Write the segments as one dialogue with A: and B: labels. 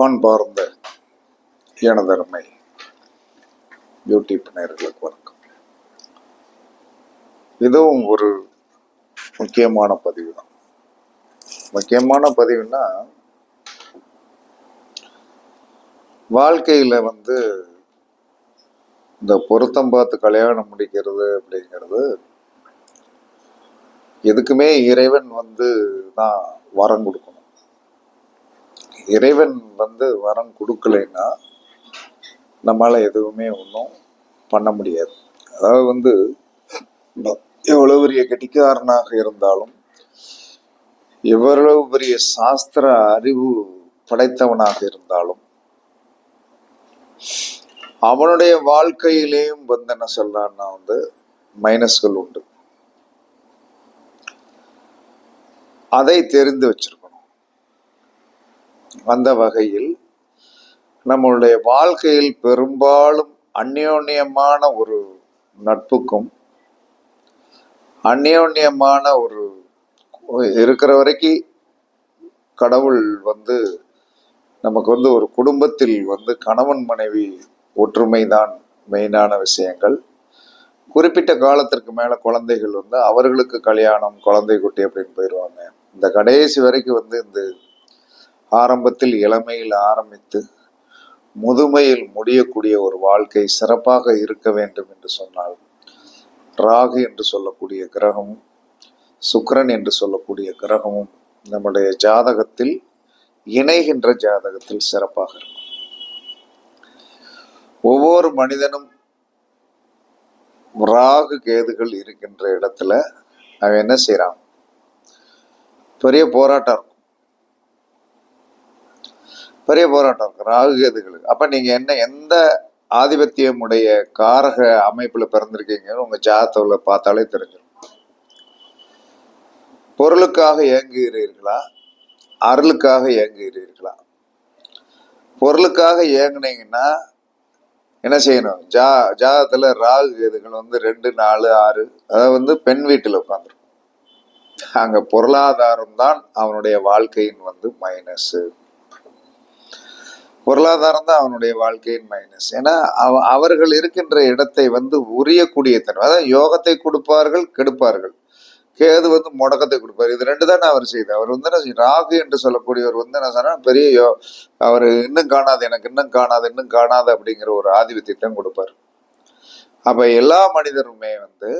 A: பண்பார்ந்த எனதருமை யூடியூப் நேர்களுக்கு வணக்கம். இதுவும் ஒரு முக்கியமான பதிவு தான். முக்கியமான பதிவுனா வாழ்க்கையில் வந்து இந்த பொருத்தம் பார்த்து கல்யாணம் முடிக்கிறது அப்படிங்கிறது எதுக்குமே இறைவன் வந்து தான் வரம் கொடுக்கும் இறைவன் வந்து வரம் கொடுக்கலைன்னா நம்மளால எதுவுமே ஒன்றும் பண்ண முடியாது. அதாவது வந்து எவ்வளவு பெரிய கெட்டிக்காரனாக இருந்தாலும் எவ்வளவு பெரிய சாஸ்திர அறிவு படைத்தவனாக இருந்தாலும் அவனுடைய வாழ்க்கையிலேயும் வந்து என்ன சொல்றான்னா வந்து மைனஸ்கள் உண்டு. அதை தெரிந்து வச்சிருக்கும் அந்த வகையில் நம்மளுடைய வாழ்க்கையில் பெரும்பாலும் அந்யோன்யமான ஒரு நட்புக்கும் அந்யோன்யமான ஒரு இருக்கிற வரைக்கும் கடவுள் வந்து நமக்கு வந்து ஒரு குடும்பத்தில் வந்து கணவன் மனைவி ஒற்றுமை தான் மெயினான விஷயங்கள். குறிப்பிட்ட காலத்திற்கு மேலே குழந்தைகள் வந்து அவர்களுக்கு கல்யாணம் குழந்தை குட்டி அப்படின்னு போயிடுவாங்க இந்த கடைசி வரைக்கும் வந்து இந்த ஆரம்பத்தில் இளமையில் ஆரம்பித்து முதுமையில் முடியக்கூடிய ஒரு வாழ்க்கை சிறப்பாக இருக்க வேண்டும் என்று சொன்னால் ராகு என்று சொல்லக்கூடிய கிரகமும் சுக்கரன் என்று சொல்லக்கூடிய கிரகமும் நம்முடைய ஜாதகத்தில் இணைகின்ற ஜாதகத்தில் சிறப்பாக இருக்கும். ஒவ்வொரு மனிதனும் ராகு கேதுகள் இருக்கின்ற இடத்துல அவன் என்ன செய்கிறான் பெரிய போராட்டம். பெரிய போராட்டம் இருக்கும் ராகு கேதுகளுக்கு. அப்ப நீங்க என்ன எந்த ஆதிபத்தியமுடைய காரக அமைப்புல பிறந்திருக்கீங்கன்னு உங்க ஜாதகத்துல பார்த்தாலே தெரிஞ்சிடும். பொருளுக்காக இயங்குகிறீர்களா? அருளுக்காக இயங்குகிறீர்களா? பொருளுக்காக இயங்குனீங்கன்னா என்ன செய்யணும்? ஜா ஜாதகத்துல ராகு கேதுகள் வந்து ரெண்டு நாலு ஆறு அதாவது வந்து பெண் வீட்டில் உட்காந்துருக்கும் அங்க பொருளாதாரம் தான் அவனுடைய வாழ்க்கையின் வந்து மைனஸ் பொருளாதாரம் தான் அவனுடைய வாழ்க்கையின் மைனஸ் ஏன்னா அவ அவர்கள் இருக்கின்ற இடத்தை வந்து உரியக்கூடிய தன்மை. அதாவது யோகத்தை கொடுப்பார்கள் கெடுப்பார்கள். கேது வந்து முடக்கத்தை கொடுப்பார். இது ரெண்டு தானே அவர் செய்தார் அவர் வந்து என்ன செய்ய- ராகு என்று சொல்லக்கூடியவர் வந்து என்ன சொன்னா பெரிய யோ அவர் இன்னும் காணாது எனக்கு இன்னும் காணாது இன்னும் காணாது அப்படிங்கிற ஒரு ஆதிபத்தியத்தான் கொடுப்பார். அப்ப எல்லா மனிதருமே வந்து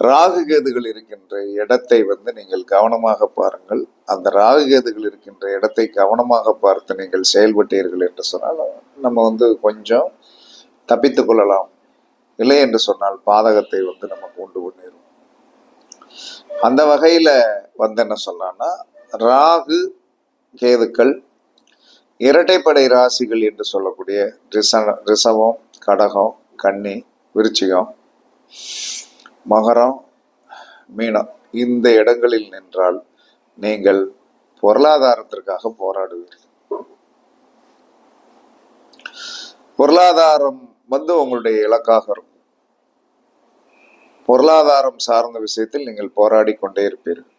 A: ராகு கேதுகள் இருக்கின்ற இடத்தை வந்து நீங்கள் கவனமாக பாருங்கள். அந்த ராகு கேதுகள் இருக்கின்ற இடத்தை கவனமாக பார்த்து நீங்கள் செயல்பட்டீர்கள் என்று சொன்னால் நம்ம வந்து கொஞ்சம் தப்பித்து கொள்ளலாம். இல்லை என்று சொன்னால் பாதகத்தை வந்து நமக்கு உண்டு பண்ணிடும் அந்த வகையில் வந்து என்ன சொன்னான்னா ராகு கேதுக்கள் இரட்டைப்படை ராசிகள் என்று சொல்லக்கூடிய ரிச ரிசவம் கடகம் கன்னி விருச்சிகம் மகரம் மீனம் இந்த இடங்களில் நின்றால் நீங்கள் பொருளாதாரத்திற்காக போராடுவீர்கள். பொருளாதாரம் வந்து உங்களுடைய இலக்காக இருக்கும். பொருளாதாரம் சார்ந்த விஷயத்தில் நீங்கள் போராடி கொண்டே இருப்பீர்கள்.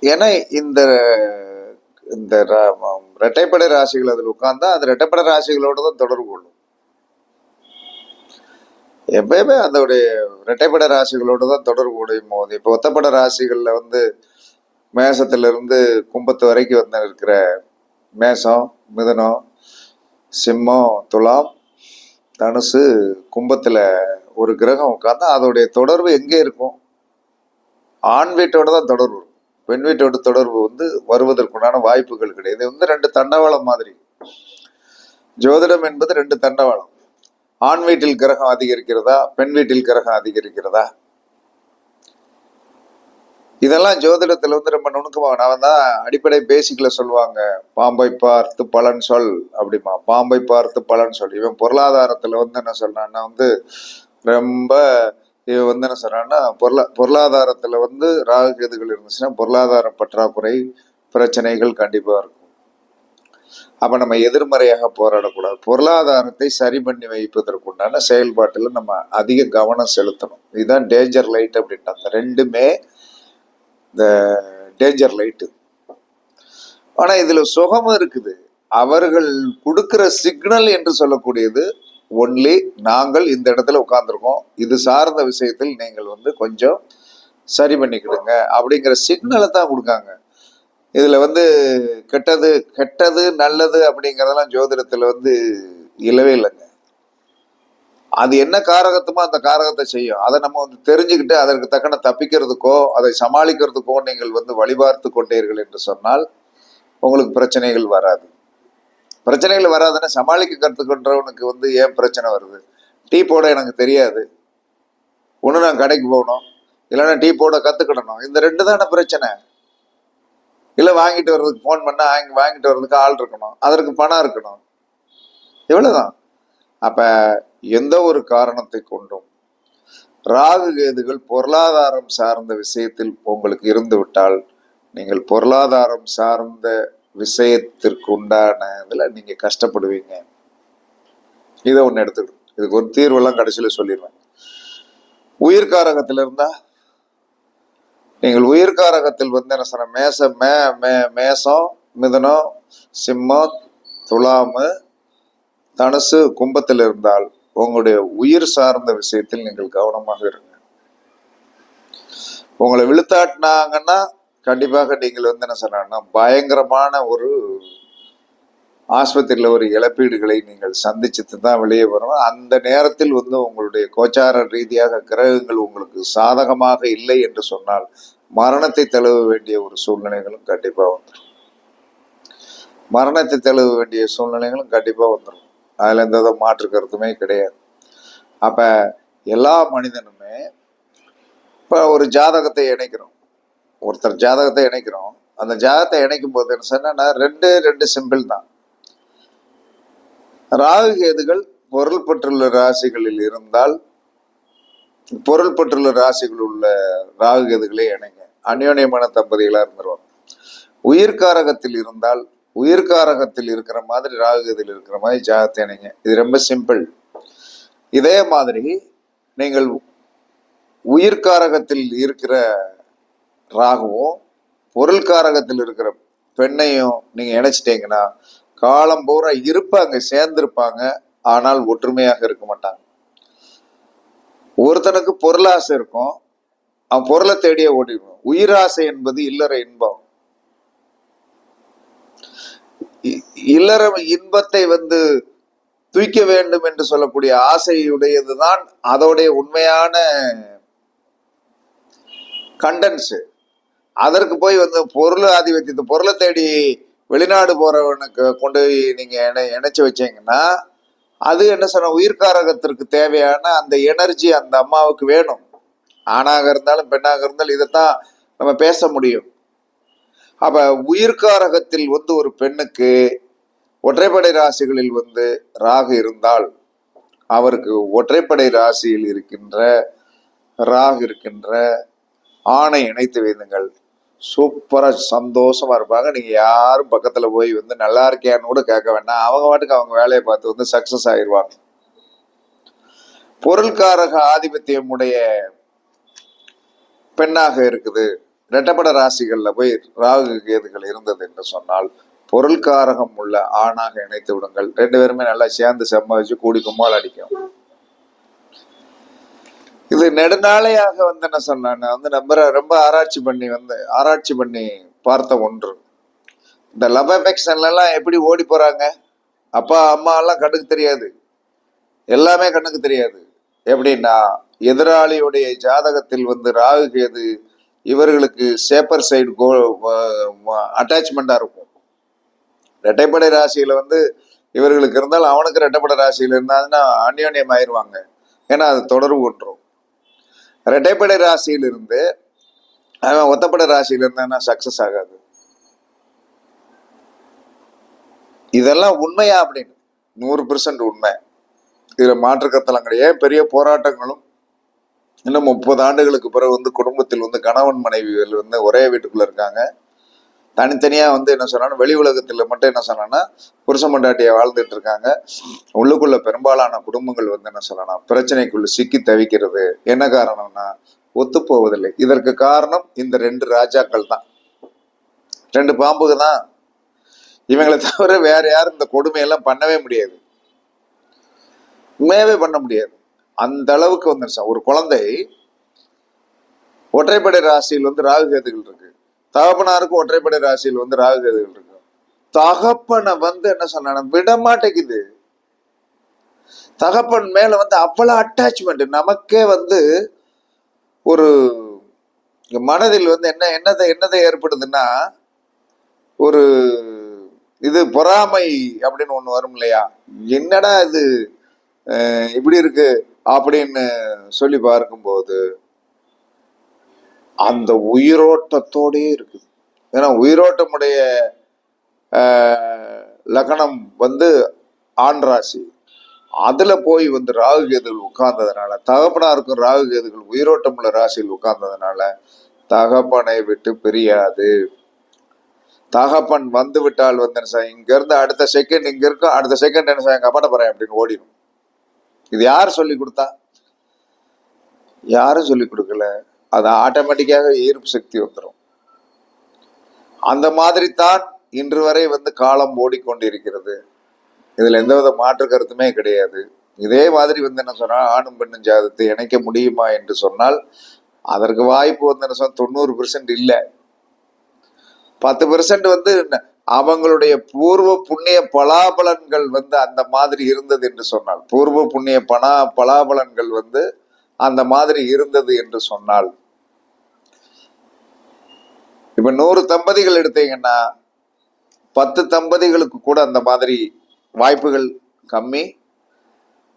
A: ஏன்னா இந்த இந்த ர- இரட்டைப்படை ராசிகள் அதில் உட்கார்ந்தா அது இரட்டைப்படை ராசிகளோடு தான் தொடர்பு கொள்ளும். எப்பயுமே அதோடைய இரட்டைப்பட ராசிகளோடு தான் தொடர்பு கொள்ளும் போது இப்போ ஒத்தப்பட ராசிகளில் வந்து மேசத்திலிருந்து கும்பத்து வரைக்கும் வந்து இருக்கிற மேசம் மிதனம் சிம்மம் துலாம் தனுசு கும்பத்தில் ஒரு கிரகம் உட்காந்து அதோடைய தொடர்பு எங்கே இருக்கும்? ஆண் வீட்டோட தான் தொடர்பு இருக்கும். பெண் வீட்டோட தொடர்பு வந்து வருவதற்குண்டான வாய்ப்புகள் கிடையாது. இது வந்து ரெண்டு தண்டவாளம் மாதிரி. ஜோதிடம் என்பது ரெண்டு தண்டவாளம். ஆண் வீட்டில் கிரகம் அதிகரிக்கிறதா பெண் வீட்டில் கிரகம் அதிகரிக்கிறதா? இதெல்லாம் ஜோதிடத்துல வந்து ரொம்ப நுணுக்கமாக அவன் தான் அடிப்படை பேசிக்கில் சொல்லுவாங்க. பாம்பை பார்த்து பலன் சொல் அப்படிமா பாம்பை பார்த்து பலன் சொல். இவன் பொருளாதாரத்துல வந்து என்ன சொல்றான்னா வந்து ரொம்ப இவன் வந்து என்ன சொல்றான்னா பொருளா பொருளாதாரத்துல வந்து ராகு கேதுகள் இருந்துச்சுன்னா பொருளாதார பற்றாக்குறை பிரச்சனைகள் கண்டிப்பா இருக்கும். அப்போ நம்ம எதிர்மறையாக போராடக்கூடாது. பொருளாதாரத்தை சரி பண்ணி வைப்பதற்குண்டான செயல்பாட்டில் நம்ம அதிக கவனம் செலுத்தணும். இதுதான் டேஞ்சர் லைட் அப்படின்ட்டு அந்த ரெண்டுமே இந்த டேஞ்சர் லைட்டு ஆனா இதுல சுகமும் இருக்குது. அவர்கள் கொடுக்கிற சிக்னல் என்று சொல்லக்கூடியது ஒன்லி நாங்கள் இந்த இடத்துல உட்கார்ந்துருக்கோம். இது சார்ந்த விஷயத்தில் நீங்கள் வந்து கொஞ்சம் சரி பண்ணிக்கிடுங்க அப்படிங்கிற சிக்னலை தான் கொடுக்காங்க. இதுல வந்து கெட்டது கெட்டது நல்லது அப்படிங்கறதெல்லாம் ஜோதிடத்துல வந்து இல்லவே இல்லைங்க. அது என்ன காரகத்துமோ அந்த காரகத்தை செய்யும். அதை நம்ம வந்து தெரிஞ்சுக்கிட்டு அதற்கு தக்கன தப்பிக்கிறதுக்கோ அதை சமாளிக்கிறதுக்கோ நீங்கள் வந்து வழிபார்த்து கொண்டீர்கள் என்று சொன்னால் உங்களுக்கு பிரச்சனைகள் வராது. பிரச்சனைகள் வராதுன்னா சமாளிக்க கற்றுக்கின்றவனுக்கு வந்து ஏன் பிரச்சனை வருது? டீ போட எனக்கு தெரியாது. ஒன்று நான் கடைக்கு போகணும். இல்லைன்னா டீ போட கற்றுக்கிடணும் இந்த ரெண்டு தானே பிரச்சனை. இல்லை வாங்கிட்டு வர்றதுக்கு ஃபோன் பண்ணால் வாங்கி வாங்கிட்டு வர்றதுக்கு ஆள் இருக்கணும். அதற்கு பணம் இருக்கணும். இவ்வளோதான் அப்போ எந்த ஒரு காரணத்தை கொண்டும் ராகு கேதுகள் பொருளாதாரம் சார்ந்த விஷயத்தில் உங்களுக்கு இருந்து விட்டால் நீங்கள் பொருளாதாரம் சார்ந்த விஷயத்திற்கு உண்டான இதில் நீங்கள் கஷ்டப்படுவீங்க. இதை ஒன்று எடுத்துக்கணும். இதுக்கு ஒரு தீர்வெல்லாம் கடைசியில் சொல்லிடுவேன் உயிர்காரகத்தில் இருந்தால் நீங்கள் உயிர்காரகத்தில் வந்து என்ன சொன்ன? மேச மே மே மேசம் மிதனம் சிம்மம் துலாமு தனுசு கும்பத்தில் இருந்தால் உங்களுடைய உயிர் சார்ந்த விஷயத்தில் நீங்கள் கவனமாக இருங்க. உங்களை விழுத்தாட்டினாங்கன்னா கண்டிப்பாக நீங்கள் வந்து என்ன சொன்னா பயங்கரமான ஒரு ஆஸ்பத்திரியில் ஒரு இழப்பீடுகளை நீங்கள் சந்திச்சுட்டு தான் வெளியே வரணும் அந்த நேரத்தில் வந்து உங்களுடைய கோச்சார ரீதியாக கிரகங்கள் உங்களுக்கு சாதகமாக இல்லை என்று சொன்னால் மரணத்தை தழுவ வேண்டிய ஒரு சூழ்நிலைகளும் கண்டிப்பாக வந்துடும் மரணத்தை தழுவ வேண்டிய சூழ்நிலைகளும் கண்டிப்பாக வந்துடும் அதில் எந்த வித மாற்று கருத்துமே கிடையாது. அப்போ எல்லா மனிதனுமே இப்போ ஒரு ஜாதகத்தை இணைக்கிறோம். ஒருத்தர் ஜாதகத்தை இணைக்கிறோம். அந்த ஜாதகத்தை இணைக்கும் போது என்ன சொன்னா ரெண்டு ரெண்டு சிம்பிள் தான். ராகு கேதுகள் பொருள் பெற்றுள்ள ராசிகளில் இருந்தால் பொருள் பெற்றுள்ள ராசிகள் உள்ள ராகு கேதுகளை இணைங்க. அந்யோன்யமான தம்பதிகளாக இருந்துருவாங்க. உயிர்காரகத்தில் இருந்தால் உயிர்காரகத்தில் இருக்கிற மாதிரி ராகுகத்தில் இருக்கிற மாதிரி ஜாகத்தை இணைங்க. இது ரொம்ப சிம்பிள். இதே மாதிரி நீங்கள் உயிர்காரகத்தில் இருக்கிற ராகுவும் பொருள்காரகத்தில் இருக்கிற பெண்ணையும் நீங்க இணைச்சிட்டீங்கன்னா காலம் பூரா இருப்பாங்க சேர்ந்திருப்பாங்க ஆனால் ஒற்றுமையாக இருக்க மாட்டாங்க. ஒருத்தனுக்கு பொருளாசை இருக்கும் அவன் பொருளை தேடியே ஓடிடுவான். உயிராசை என்பது இல்லற இன்பம். இ- இல்லற இன்பத்தை வந்து தூய்க்க வேண்டும் என்று சொல்லக்கூடிய ஆசையுடையதுதான் அதோடைய உண்மையான கண்டன்ஸ் அதற்கு போய் வந்து பொருள் ஆதிபத்தியத்தை பொருளை தேடி வெளிநாடு போறவனுக்கு கொண்டு போய் நீங்க இணை இணைச்சு வச்சீங்கன்னா அது என்ன சொன்ன உயிர்காரகத்திற்கு தேவையான அந்த எனர்ஜி அந்த அம்மாவுக்கு வேணும். ஆணாக இருந்தாலும் பெண்ணாக இருந்தாலும் இதைத்தான் நம்ம பேச முடியும். அப்ப உயிர்காரகத்தில் வந்து ஒரு பெண்ணுக்கு ஒற்றைப்படை ராசிகளில் வந்து ராகு இருந்தால் அவருக்கு ஒற்றைப்படை ராசியில் இருக்கின்ற ராகு இருக்கின்ற ஆணை இணைத்து வைத்துங்கள் சூப்பரா சந்தோஷமா இருப்பாங்க. நீங்க யாரும் பக்கத்துல போய் வந்து நல்லா இருக்கியான்னு கூட கேட்க வேண்டாம். அவங்க பாட்டுக்கு அவங்க வேலையை பார்த்து வந்து சக்ஸஸ் ஆயிடுவாங்க பொருள்காரக ஆதிபத்தியம் உடைய பெண்ணாக இருக்குது. ரெட்டப்பட ராசிகள்ல போய் ராகு கேதுகள் இருந்தது என்று சொன்னால் பொருள்காரகம் உள்ள ஆணாக இணைத்து விடுங்கள். ரெண்டு பேருமே நல்லா சேர்ந்து செம்ம வச்சு கூடி கும்மால் அடிக்கும். இது நெடுநாளையாக வந்து என்ன சொன்னான்னு வந்து நம்ம ரொம்ப ஆராய்ச்சி பண்ணி வந்து ஆராய்ச்சி பண்ணி பார்த்த ஒன்று. இந்த லவ் எப்படி ஓடி போறாங்க? அப்பா அம்மா எல்லாம் கண்ணுக்கு தெரியாது. எல்லாமே கண்ணுக்கு தெரியாது. எப்படின்னா எதிராளியுடைய ஜாதகத்தில் வந்து ராகு கேது இவர்களுக்கு சேப்பர் சைடு கோ அட்டாச்மெண்டா இருக்கும். ரெட்டைப்படை ராசியில வந்து இவர்களுக்கு இருந்தால் அவனுக்கு ரெட்டைப்படை ராசியில இருந்தாங்கன்னா அந்யோன்யம் ஆயிடுவாங்க ஏன்னா அது தொடர்பு கொண்டுரும் ரெட்டைப்படை ராசியில இருந்து அவன் ஒத்தப்படை ராசியில இருந்தான்னா சக்சஸ் ஆகாது. இதெல்லாம் உண்மையா அப்படின்னு. நூறு பெர்சன்ட் உண்மை. இதுல மாற்றுக்கத்தலாம் கிடையாது. பெரிய போராட்டங்களும் இன்னும் முப்பது ஆண்டுகளுக்கு பிறகு வந்து குடும்பத்தில் வந்து கணவன் மனைவிகள் வந்து ஒரே வீட்டுக்குள்ள இருக்காங்க. தனித்தனியா வந்து என்ன சொன்னாலும் வெளி உலகத்தில் மட்டும் என்ன சொன்னா புருஷ மண்டாட்டியை வாழ்ந்துட்டு இருக்காங்க. உள்ளுக்குள்ள பெரும்பாலான குடும்பங்கள் வந்து என்ன சொல்லலாம் பிரச்சனைக்குள்ள சிக்கி தவிக்கிறது. என்ன காரணம்னா ஒத்து போவதில்லை. இதற்கு காரணம் இந்த ரெண்டு ராஜாக்கள் தான். ரெண்டு பாம்புக்கு தான். இவங்களை தவிர வேற யாரும் இந்த கொடுமையெல்லாம் பண்ணவே முடியாது. உண்மையாவே பண்ண முடியாது. அந்த அளவுக்கு வந்துருச்சா ஒரு குழந்தை ஒற்றைப்படை ராசியில் வந்து ராகு கேதுகள் இருக்கு. தகப்பனாருக்கும் ஒற்றைப்படை ராசியில் வந்து ராகு கேதுகள் இருக்கு. தகப்பனை வந்து என்ன சொன்ன விட மாட்டேங்குது. தகப்பன் மேல வந்து அவ்வளவு அட்டாச்மெண்ட் நமக்கே வந்து ஒரு மனதில் வந்து என்ன என்னதை என்னதை ஏற்படுதுன்னா ஒரு இது பொறாமை அப்படின்னு ஒண்ணு வரும் இல்லையா? என்னடா இது அஹ், இப்படி இருக்கு அப்படின்னு சொல்லி பார்க்கும்போது அந்த உயிரோட்டத்தோடே இருக்குது. ஏன்னா உயிரோட்டமுடைய லக்னம் வந்து ஆண் ராசி. அதுல போய் வந்து ராகு கேதுகள் உட்கார்ந்ததுனால தகப்பனாருக்கும் ராகு கேதுகள் உயிரோட்டமுள்ள ராசியில் உட்கார்ந்ததுனால தகப்பனை விட்டு பிரியாது. தகப்பன் வந்து விட்டால் வந்து என்ன செய்யும்? இங்க இருந்து அடுத்த செகண்ட் இங்க இருக்கும் அடுத்த செகண்ட் என்ன சார் எங்க அப்பாட்ட போறேன் அப்படின்னு ஓடிடும் இது யார் சொல்லி கொடுத்தா? யாரும் சொல்லி கொடுக்கல. அது ஆட்டோமேட்டிக்காக ஈர்ப்பு சக்தி வந்துடும் அந்த மாதிரி தான் இன்று வரை வந்து காலம் ஓடிக்கொண்டிருக்கிறது. எந்த எந்தவித மாற்று கருத்துமே கிடையாது. இதே மாதிரி வந்து என்ன சொன்னால் ஆணும் பெண்ணும் ஜாதத்தை இணைக்க முடியுமா என்று சொன்னால் அதற்கு வாய்ப்பு வந்து என்ன சொன்னால் தொண்ணூறு பெர்சன்ட் இல்லை. பத்து பெர்சன்ட் வந்து அவங்களுடைய பூர்வ புண்ணிய பலாபலன்கள் வந்து அந்த மாதிரி இருந்தது என்று சொன்னால் பூர்வ புண்ணிய பணா பலாபலன்கள் வந்து அந்த மாதிரி இருந்தது என்று சொன்னால் இப்ப நூறு தம்பதிகள் எடுத்தீங்கன்னா பத்து தம்பதிகளுக்கு கூட அந்த மாதிரி வாய்ப்புகள் கம்மி.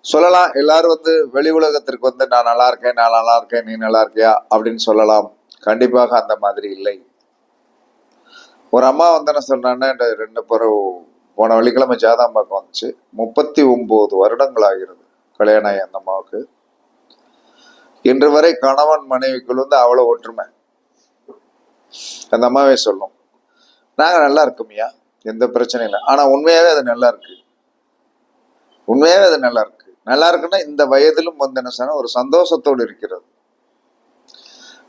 A: சொல்லலாம் எல்லாரும் வந்து வெளி உலகத்திற்கு வந்து நான் நல்லா இருக்கேன் நான் நல்லா இருக்கேன் நீ நல்லா இருக்கியா? அப்படின்னு சொல்லலாம். கண்டிப்பாக அந்த மாதிரி இல்லை. ஒரு அம்மா வந்து என்ன சொன்னான்னா ரெண்டு பேரும் போன வெள்ளிக்கிழமை ஜாதாம் பக்கம் வந்துச்சு. முப்பத்தி ஒன்பது வருடங்கள் ஆகிறது கல்யாணம் ஆகி அந்த அம்மாவுக்கு. இன்று வரை கணவன் மனைவிக்குள் வந்து அவ்வளவு ஒற்றுமை. அந்த அம்மாவே சொல்லும் நாங்க நல்லா இருக்கோம்யா எந்த பிரச்சனையும் இல்லை. ஆனா உண்மையாவே அது நல்லா இருக்கு. உண்மையாவே அது நல்லா இருக்கு. நல்லா இருக்குன்னா இந்த வயதிலும் வந்து என்ன சொன்னால் ஒரு சந்தோஷத்தோடு இருக்கிறது.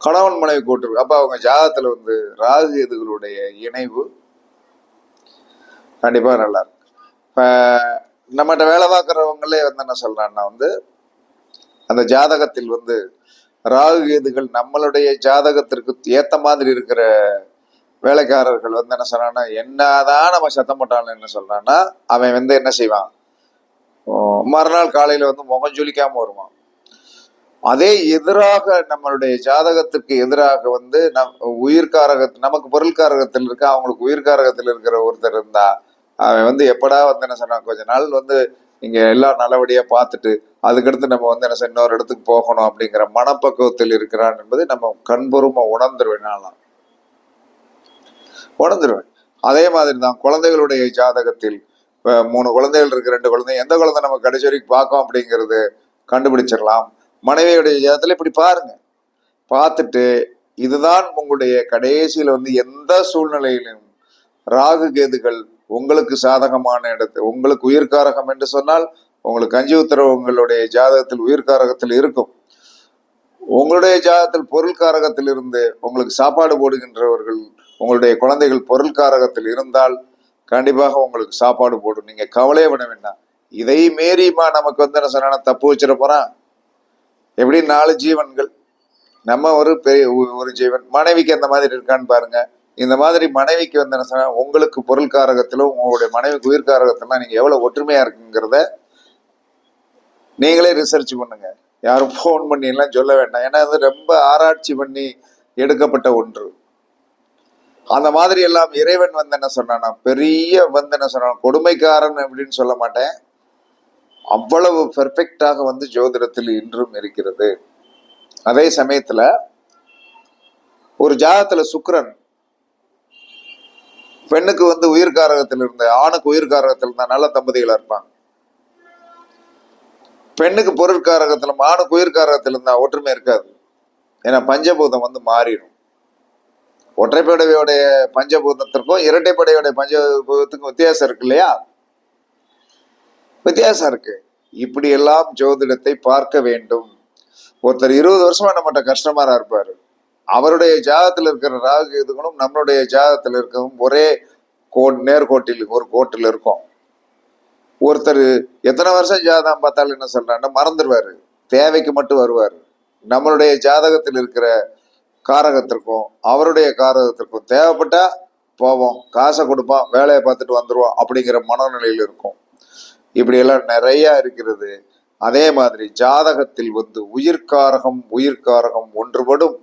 A: கணவன் மனைவி கூட்டு அப்ப அவங்க ஜாதகத்துல வந்து ராகு எதுகளுடைய இணைவு கண்டிப்பா நல்லா இருக்கு. இப்ப நம்மகிட்ட வேலை பார்க்குறவங்களே வந்து என்ன சொல்றான்னா வந்து அந்த ஜாதகத்தில் வந்து ராகு கேதுகள் நம்மளுடைய ஜாதகத்திற்கு ஏத்த மாதிரி இருக்கிற வேலைக்காரர்கள் வந்து என்ன சொன்னான்னா என்னதான் நம்ம சத்தம் போட்டாலும் என்ன சொல்றான்னா அவன் வந்து என்ன செய்வான்? மறுநாள் காலையில வந்து முகம் ஜொலிக்காம வருவான். அதே எதிராக நம்மளுடைய ஜாதகத்துக்கு எதிராக வந்து நம் உயிர்காரக நமக்கு பொருள்காரகத்தில் இருக்க அவங்களுக்கு உயிர்காரகத்தில் இருக்கிற ஒருத்தர் இருந்தா அவன் வந்து எப்படா வந்து என்ன சொன்னான் கொஞ்ச நாள் வந்து இங்க எல்லாம் நல்லபடியா பார்த்துட்டு அதுக்கடுத்து நம்ம வந்து என்ன இன்னொரு இடத்துக்கு போகணும் அப்படிங்கிற மனப்பக்குவத்தில் இருக்கிறான் என்பதை நம்ம கண்புறமா உணர்ந்துருவேன் நான்லாம். உணர்ந்துருவேன். அதே மாதிரி தான் குழந்தைகளுடைய ஜாதகத்தில் மூணு குழந்தைகள் இருக்கு ரெண்டு குழந்தை எந்த குழந்தை நம்ம கடைசி வரைக்கும் பார்க்கோம் அப்படிங்கிறது கண்டுபிடிச்சிடலாம். மனைவியுடைய ஜாதகத்தில் இப்படி பாருங்க. பார்த்துட்டு இதுதான் உங்களுடைய கடைசியில வந்து எந்த சூழ்நிலையிலும் ராகு கேதுகள் உங்களுக்கு சாதகமான இடத்து உங்களுக்கு உயிர்காரகம் என்று சொன்னால் உங்களுக்கு அஞ்சு உத்தரவு உங்களுடைய ஜாதகத்தில் உயிர்காரகத்தில் இருக்கும். உங்களுடைய ஜாதகத்தில் பொருள்காரகத்தில் இருந்து உங்களுக்கு சாப்பாடு போடுகின்றவர்கள் உங்களுடைய குழந்தைகள் பொருள்காரகத்தில் இருந்தால் கண்டிப்பாக உங்களுக்கு சாப்பாடு போடும். நீங்க கவலையே பண்ண வேண்டாம். இதை மீறிமா நமக்கு வந்து என்ன சொன்னா தப்பு வச்சிட போகிறான் எப்படி? நாலு ஜீவன்கள். நம்ம ஒரு பெரிய ஒரு ஜீவன். மனைவிக்கு அந்த மாதிரி இருக்கான்னு பாருங்க. இந்த மாதிரி மனைவிக்கு வந்து என்ன சொன்னா உங்களுக்கு பொருள்காரகத்திலும் உங்களுடைய மனைவிக்கு உயிர்காரகத்திலாம் நீங்க எவ்வளவு ஒற்றுமையா இருக்குங்கிறத நீங்களே ரிசர்ச் பண்ணுங்க. யாரும் ஃபோன் பண்ணி எல்லாம் சொல்ல வேண்டாம். ஏன்னா அது ரொம்ப ஆராய்ச்சி பண்ணி எடுக்கப்பட்ட ஒன்று. அந்த மாதிரி எல்லாம் இறைவன் வந்து என்ன சொன்னான்னா பெரிய வந்து என்ன சொன்னான் கொடுமைக்காரன் அப்படின்னு சொல்ல மாட்டேன். அவ்வளவு பெர்ஃபெக்டாக வந்து ஜோதிடத்தில் இன்றும் இருக்கிறது. அதே சமயத்துல ஒரு ஜாதத்துல சுக்கரன் பெண்ணுக்கு வந்து உயிர்காரகத்தில் இருந்த ஆணுக்கு உயிர்காரகத்தில் இருந்தா நல்ல தம்பதிகளாக இருப்பாங்க. பெண்ணுக்கு பொருட்காரகத்தில் மானுக்கு உயிர்காரகத்தில் இருந்தால் ஒற்றுமை இருக்காது. ஏன்னா பஞ்சபூதம் வந்து மாறிடும். ஒற்றைப்படையோடைய பஞ்சபூதத்திற்கும் இரட்டைப்படையோடைய பஞ்சபூதத்துக்கும் வித்தியாசம் இருக்கு இல்லையா? வித்தியாசம் இருக்கு. இப்படி எல்லாம் ஜோதிடத்தை பார்க்க வேண்டும். ஒருத்தர் இருபது வருஷமா நம்மகிட்ட கஸ்டமரா இருப்பாரு. அவருடைய ஜாதத்தில் இருக்கிற ராகு இதுகளும் நம்மளுடைய ஜாதத்தில் இருக்கிறதும் ஒரே கோட் நேர்கோட்டில் ஒரு கோட்டில் இருக்கும். ஒருத்தர் எத்தனை வருஷம் ஜாதகம் பார்த்தாலும் என்ன சொல்றாருன்னா மறந்துடுவாரு. தேவைக்கு மட்டும் வருவார். நம்மளுடைய ஜாதகத்தில் இருக்கிற காரகத்திற்கும் அவருடைய காரகத்திற்கும் தேவைப்பட்டா போவோம். காசை கொடுப்போம் வேலையை பார்த்துட்டு வந்துடுவோம் அப்படிங்கிற மனநிலையில் இருக்கும். இப்படியெல்லாம் நிறைய இருக்கிறது. அதே மாதிரி ஜாதகத்தில் வந்து உயிர்காரகம் உயிர்காரகம் ஒன்றுபடும்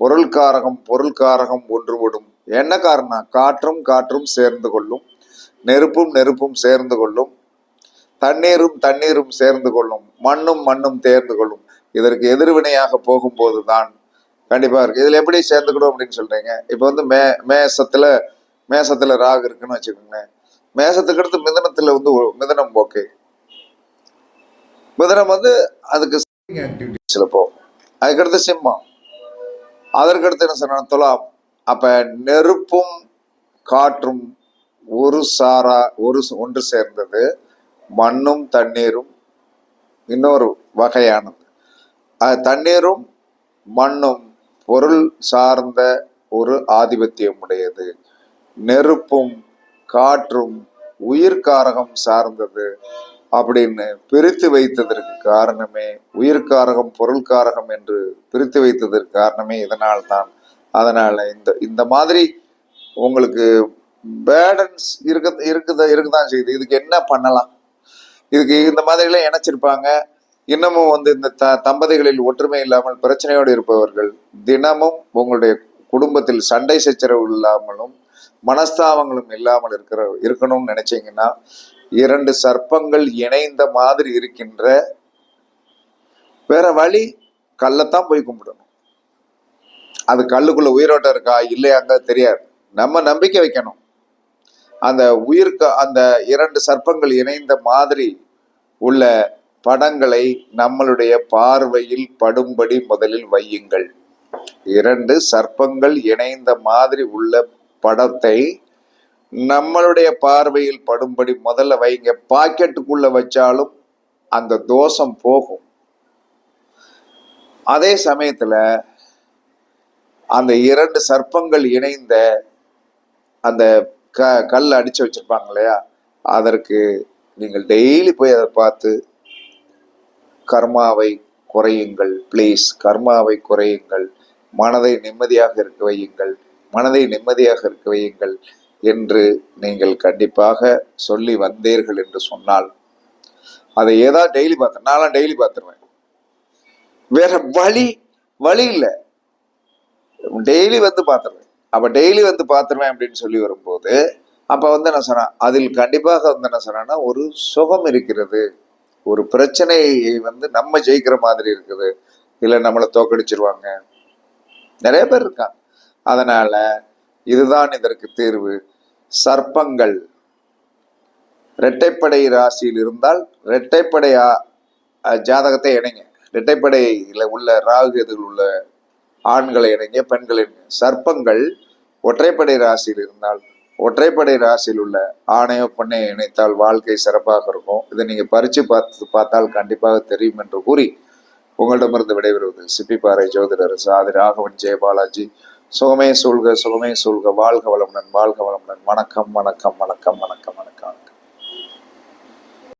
A: பொருள்காரகம் பொருள்காரகம் ஒன்றுபடும். என்ன காரணம்? காற்றும் காற்றும் சேர்ந்து கொள்ளும். நெருப்பும் நெருப்பும் சேர்ந்து கொள்ளும். தண்ணீரும் தண்ணீரும் சேர்ந்து கொள்ளும் மண்ணும் மண்ணும் தேர்ந்து கொள்ளும். இதற்கு எதிர்வினையாக போகும்போது தான் கண்டிப்பாக இருக்கு. இதில் எப்படி சேர்ந்துக்கணும் அப்படின்னு சொல்றீங்க? இப்போ வந்து மே மேசத்துல மேசத்துல ராகு இருக்குன்னு வச்சுக்கோங்களேன். மேசத்துக்கு அடுத்து மிதனத்தில் வந்து மிதனம் ஓகே. மிதனம் வந்து அதுக்கு ஆக்டிவிட்டிஸில் போகும். அதுக்கடுத்து சிம்மம். அதற்கடுத்து என்ன சொன்ன துலாம். அப்ப நெருப்பும் காற்றும் ஒரு சாரா ஒரு ஒன்று சேர்ந்தது. மண்ணும் தண்ணீரும் இன்னொரு வகையானது. அது தண்ணீரும் மண்ணும் பொருள் சார்ந்த ஒரு ஆதிபத்தியம் உடையது. நெருப்பும் காற்றும் உயிர்காரகம் சார்ந்தது அப்படின்னு பிரித்து வைத்ததற்கு காரணமே உயிர்காரகம் பொருள்காரகம் என்று பிரித்து வைத்ததற்கு காரணமே இதனால் தான் அதனால இந்த இந்த மாதிரி உங்களுக்கு பேலன்ஸ் இருக்க இருக்குத இருக்குதான் செய்யுது இதுக்கு என்ன பண்ணலாம்? இதுக்கு இந்த மாதிரிலாம் இணைச்சிருப்பாங்க. இன்னமும் வந்து இந்த த தம்பதிகளில் ஒற்றுமை இல்லாமல் பிரச்சனையோடு இருப்பவர்கள் தினமும் உங்களுடைய குடும்பத்தில் சண்டை சச்சரவு இல்லாமலும் மனஸ்தாபங்களும் இல்லாமல் இருக்கிற இருக்கணும்னு நினைச்சீங்கன்னா இரண்டு சர்ப்பங்கள் இணைந்த மாதிரி இருக்கின்ற வேற வழி கல்லைத்தான் போய் கும்பிடணும். அது கல்லுக்குள்ள உயிரோட்டம் இருக்கா இல்லையாங்க தெரியாது. நம்ம நம்பிக்கை வைக்கணும். அந்த உயிர்க்க அந்த இரண்டு சர்ப்பங்கள் இணைந்த மாதிரி உள்ள படங்களை நம்மளுடைய பார்வையில் படும்படி முதலில் வையுங்கள். இரண்டு சர்ப்பங்கள் இணைந்த மாதிரி உள்ள படத்தை நம்மளுடைய பார்வையில் படும்படி முதல்ல வைங்க. பாக்கெட்டுக்குள்ள வச்சாலும் அந்த தோஷம் போகும். அதே சமயத்துல அந்த இரண்டு சர்ப்பங்கள் இணைந்த அந்த க கல் அடிச்சு வச்சிருப்பாங்க இல்லையா? அதற்கு நீங்கள் டெய்லி போய் அதை பார்த்து கர்மாவை குறையுங்கள் ப்ளீஸ் கர்மாவை குறையுங்கள். மனதை நிம்மதியாக இருக்க வையுங்கள். மனதை நிம்மதியாக இருக்க வையுங்கள் என்று நீங்கள் கண்டிப்பாக சொல்லி வந்தீர்கள் என்று சொன்னால் அதை ஏதாவது டெய்லி பார்த்தேன் நான்லாம் டெய்லி பார்த்துருவேன். வேற வழி வழி இல்லை. டெய்லி வந்து பார்த்துருவேன். அப்போ டெய்லி வந்து பார்த்துருவேன் அப்படின்னு சொல்லி வரும்போது அப்போ வந்து என்ன சொன்னான்? அதில் கண்டிப்பாக வந்து என்ன சொன்னேன்னா ஒரு சுகம் இருக்கிறது. ஒரு பிரச்சனையை வந்து நம்ம ஜெயிக்கிற மாதிரி இருக்குது. இல்லை நம்மளை தோக்கடிச்சிருவாங்க. நிறைய பேர் இருக்காங்க. அதனால இதுதான் இதற்கு தீர்வு. சர்ப்பங்கள். இரட்டைப்படை ராசியில் இருந்தால் இரட்டைப்படை ஜாதகத்தை இணைங்க. இரட்டைப்படையில் உள்ள ராகு எதில் உள்ள ஆண்களை இணைங்க பெண்களை இணைங்க. சர்ப்பங்கள் ஒற்றைப்படை ராசியில் இருந்தால் ஒற்றைப்படை ராசியில் உள்ள ஆணையோ பெண்ணையோ இணைத்தால் வாழ்க்கை சிறப்பாக இருக்கும். இதை நீங்க பறிச்சு பார்த்து பார்த்தால் கண்டிப்பாக தெரியும் என்று கூறி உங்களிடமிருந்து விடைபெறுவது சிப்பிப்பாறை ஜோதிடர் சாதி ராகவன் ஜெயபாலாஜி சுகமே சூழ்க சுகமே சூழ்க. வாழ்க வளமுடன் வாழ்க வளமுடன். வணக்கம் வணக்கம் வணக்கம் வணக்கம் வணக்கம்.